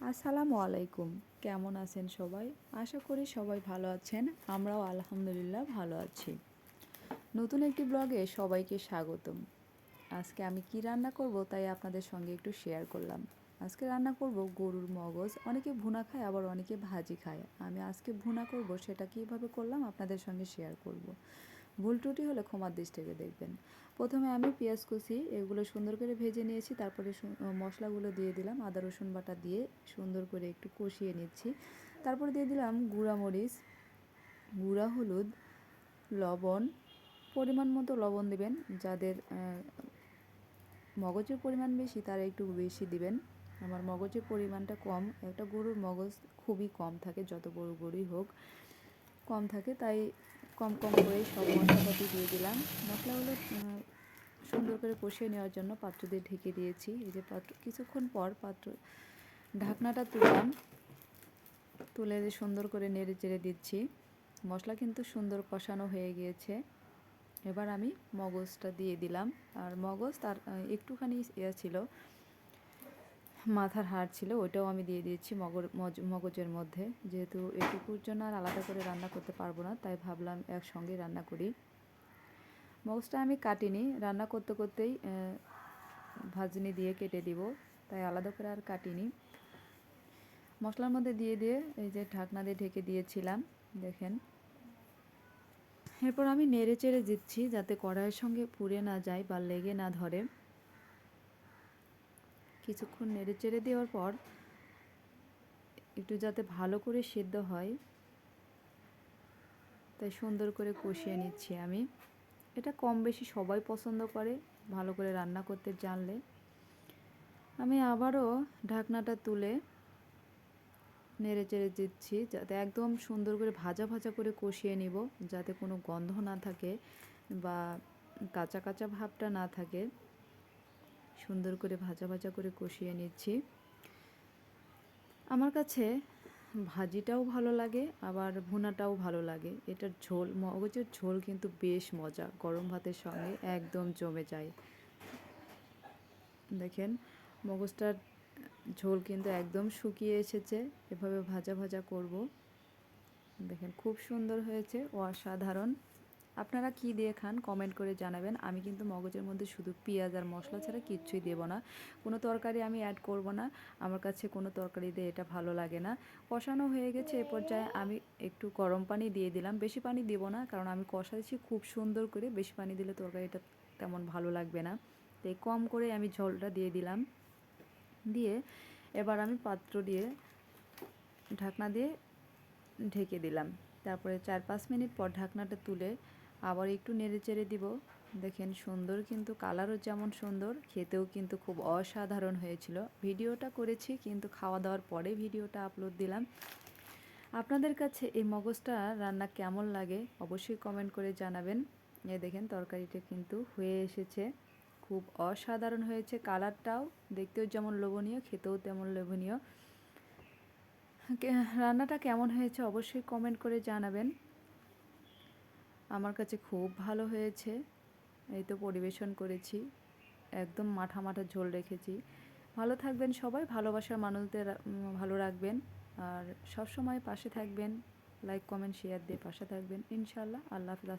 আসসালামু আলাইকুম। কেমন আছেন সবাই? আশা করি সবাই ভালো আছেন। আমরাও আলহামদুলিল্লাহ ভালো আছি। নতুন একটি ব্লগে সবাইকে স্বাগতম। আজকে আমি কি রান্না করব তাই আপনাদের সঙ্গে একটু শেয়ার করলাম। আজকে রান্না করব গরুর মগজ। অনেকে ভুনা খায়, আবার অনেকে ভাজি খায়। আমি আজকে ভুনা করব, সেটা কীভাবে করলাম আপনাদের সঙ্গে শেয়ার করব। ভুল ত্রুটি হলে ক্ষমার দৃষ্টিতে দেখবেন। প্রথমে আমি পেঁয়াজ কুচি, এগুলো সুন্দর করে ভেজে নিয়েছি, তারপরে মশলাগুলো দিয়ে দিলাম, আদা, রসুন বাটা দিয়ে সুন্দর করে একটু কষিয়ে নিচ্ছি। তারপরে দিয়ে দিলাম গুঁড়া মরিচ, গুঁড়া, হলুদ, লবণ। পরিমাণ মতো লবণ দিবেন, যাদের মগজের পরিমাণ বেশি তারা একটু বেশি দিবেন। আমার মগজের পরিমাণটা কম, একটা গরুর মগজ খুবই কম থাকে, যত বড় গরুই হোক। কম থাকে, তাই কম কম করে সব মশলাপাতি দিয়ে দিলাম। মশলাগুলো সুন্দর করে কষিয়ে নেওয়ার জন্য পাত্র দিয়ে ঢেকে দিয়েছি। এই যে পাত্র, কিছুক্ষণ পর পাত্র, ঢাকনাটা তুললাম। তুলে সুন্দর করে নেড়ে চেড়ে দিচ্ছি। মশলা কিন্তু সুন্দর কষানো হয়ে গিয়েছে। এবার আমি মগজটা দিয়ে দিলাম। আর মগজ তার একটুখানি ইয়ে ছিল। মাথার হাড় ছিল, ওইটাও আমি দিয়ে দিয়েছি মগর মগজের মধ্যে। যেহেতু এটুকুর জন্য আর আলাদা করে রান্না করতে পারব না, তাই ভাবলাম একসঙ্গে রান্না করি। মগজটা আমি কাটিনি, রান্না করতে করতেই ভাজনি দিয়ে কেটে দিব, তাই আলাদা করে আর কাটিনি। মশলার মধ্যে দিয়ে দিয়ে এই যে ঢাকনা দিয়ে ঢেকে দিয়েছিলাম, দেখেন। এরপর আমি নেড়ে চেড়ে দিচ্ছি যাতে কড়াইয়ের সঙ্গে পুড়ে না যায় বা লেগে না ধরে। কিছুক্ষণ নেড়ে চেড়ে দেওয়ার পর একটু যাতে ভালো করে সেদ্ধ হয়, তাই সুন্দর করে কষিয়ে নিচ্ছি আমি। এটা কম বেশি সবাই পছন্দ করে, ভালো করে রান্না করতে জানলে। আমি আবারও ঢাকনাটা তুলে নেড়ে চেড়ে দিচ্ছি, যাতে একদম সুন্দর করে ভাজা ভাজা করে কষিয়ে নিব, যাতে কোনো গন্ধ না থাকে বা কাঁচা কাঁচা ভাবটা না থাকে। সুন্দর করে ভাজা ভাজা করে কষিয়ে নিচ্ছি। আমার কাছে ভাজিটাও ভালো লাগে, আবার ভুনাটাও ভালো লাগে। এটার ঝোল, মগজের ঝোল কিন্তু বেশ মজা, গরম ভাতের সঙ্গে একদম জমে যায়। দেখেন, মগজটার ঝোল কিন্তু একদম শুকিয়ে এসেছে, এভাবে ভাজা ভাজা করব। দেখেন, খুব সুন্দর হয়েছে, অসাধারণ। আপনারা কি দিয়ে খান কমেন্ট করে জানাবেন। আমি কিন্তু মগজের মধ্যে শুধু পেঁয়াজ আর মশলা ছাড়া কিচ্ছুই দেবো না। কোনো তরকারি আমি অ্যাড করব না। আমার কাছে কোনো তরকারি দিয়ে এটা ভালো লাগে না। কষানো হয়ে গেছে এ পর্যায়ে আমি একটু গরম পানি দিয়ে দিলাম। বেশি পানি দেবো না, কারণ আমি কষাচ্ছি খুব সুন্দর করে। বেশি পানি দিলে তরকারিটা তেমন ভালো লাগবে না। তাই কম করে আমি ঝোলটা দিয়ে দিলাম। দিয়ে এবার আমি পাত্র দিয়ে ঢাকনা দিয়ে ঢেকে দিলাম। তারপরে চার পাঁচ মিনিট পর ঢাকনাটা তুলে আবার একটু নেড়ে চেড়ে দিব। দেখেন সুন্দর কিন্তু কালারও যেমন সুন্দর, খেতেও কিন্তু খুব অসাধারণ হয়েছিল। ভিডিওটা করেছি কিন্তু খাওয়া দাওয়ার পরে ভিডিওটা আপলোড দিলাম। আপনাদের কাছে এই মগজটা রান্না কেমন লাগে অবশ্যই কমেন্ট করে জানাবেন। এ দেখেন তরকারিটা কিন্তু হয়ে এসেছে। খুব অসাধারণ হয়েছে কালারটাও। দেখতেও যেমন লোভনীয়, খেতেও তেমন লোভনীয়। রান্নাটা কেমন হয়েছে অবশ্যই কমেন্ট করে জানাবেন। আমার কাছে খুব ভালো হয়েছে। এই তো পরিবেশন করেছি। একদম মাঠা মাঠা ঝোল রেখেছি। ভালো থাকবেন সবাই, ভালোবাসার মানুষদের ভালো রাখবেন। আর সব সময় পাশে থাকবেন। লাইক কমেন্ট শেয়ার দিয়ে পাশে থাকবেন। ইনশাল্লাহ আল্লাহ হাফিজ